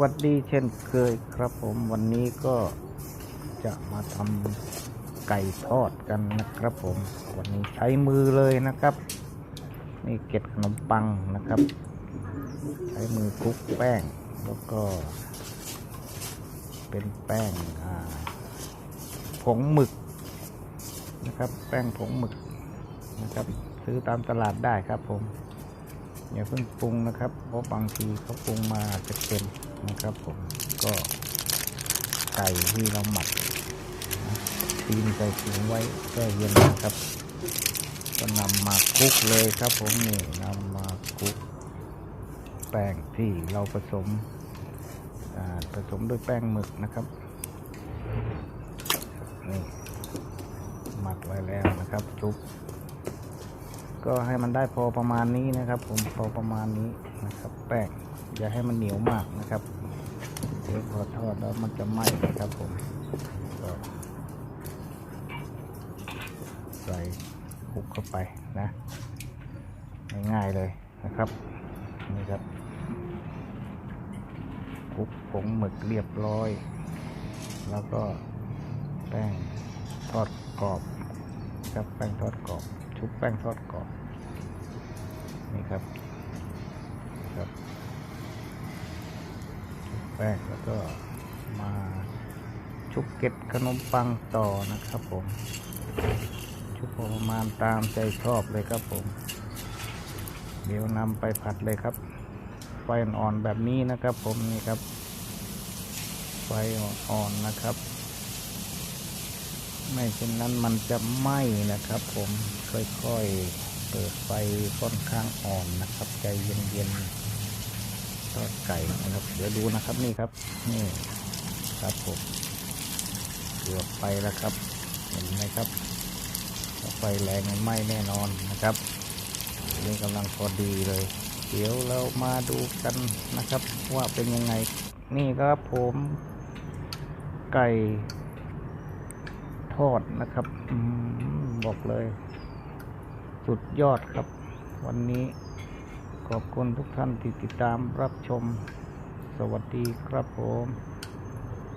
วัสดีเช่นเคยครับผมวันนี้ก็จะมาทำไก่ทอดกันนะครับผม วันนี้ใช้มือเลยนะครับ นี่เกล็ดขนมปังนะครับ ใช้มือคลุกแป้งแล้วก็ เป็นแป้งผงหมึกนะครับ แป้งผงหมึกนะครับ ซื้อตามตลาดได้ครับผม อย่าเพิ่งปรุงนะครับ เพราะบางทีเขาปรุงมาจะเค็มนะครับผมก็ไก่ที่เราหมักตีนใส่ถุงไว้แช่เย็นนะครับก็นำมาคลุกเลยครับผมนี่นำมาคลุกแป้งที่เราผสมผสมด้วยแป้งหมึกนะครับนี่หมักไว้แล้วนะครับชุบ ก็ให้มันได้พอประมาณนี้นะครับ ผมพอประมาณนี้นะครับ แป้งอย่าให้มันเหนียวมากนะครับเดี๋ยวพอทอดแล้วมันจะไหม้นะครับผมก็ใส่คลุกเข้าไปนะง่ายๆเลยนะครับนี่ครับคลุกผงหมึกเรียบร้อย แล้วก็แป้งทอดกรอบครับแป้งทอดกรอบ ชุบแป้งทอดกรอบนี่ครับครับชุบแป้งแล้วก็มาชุบเกล็ดขนมปังต่อนะครับผม ชุบประมาณตามใจชอบเลยครับผม เดี๋ยวนำไปผัดเลยครับ ไฟอ่อนแบบนี้นะครับผมนี่ครับ ไฟอ่อนนะครับ ไม่เช่นนั้นมันจะไหม้นะครับ ผมค่อยๆเปิดไฟค่อนข้างอ่อนนะครับ ใจเย็นๆทอดไก่นะครับเดี๋ยวดูนะครับนี่ครับนี่ครับผมเกือบไปแล้วครับ เห็นไหมครับไฟแรงไหม้แน่นอนนะครับนี่กำลังพอดีเลย เดี๋ยวเรามาดูกันนะครับ ว่าเป็นยังไง นี่ครับผมไก่ ทอดนะครับอบอกเลย สุดยอดครับ วันนี้ขอบคุณทุกท่านที่ติดตามรับชม สวัสดีครับผม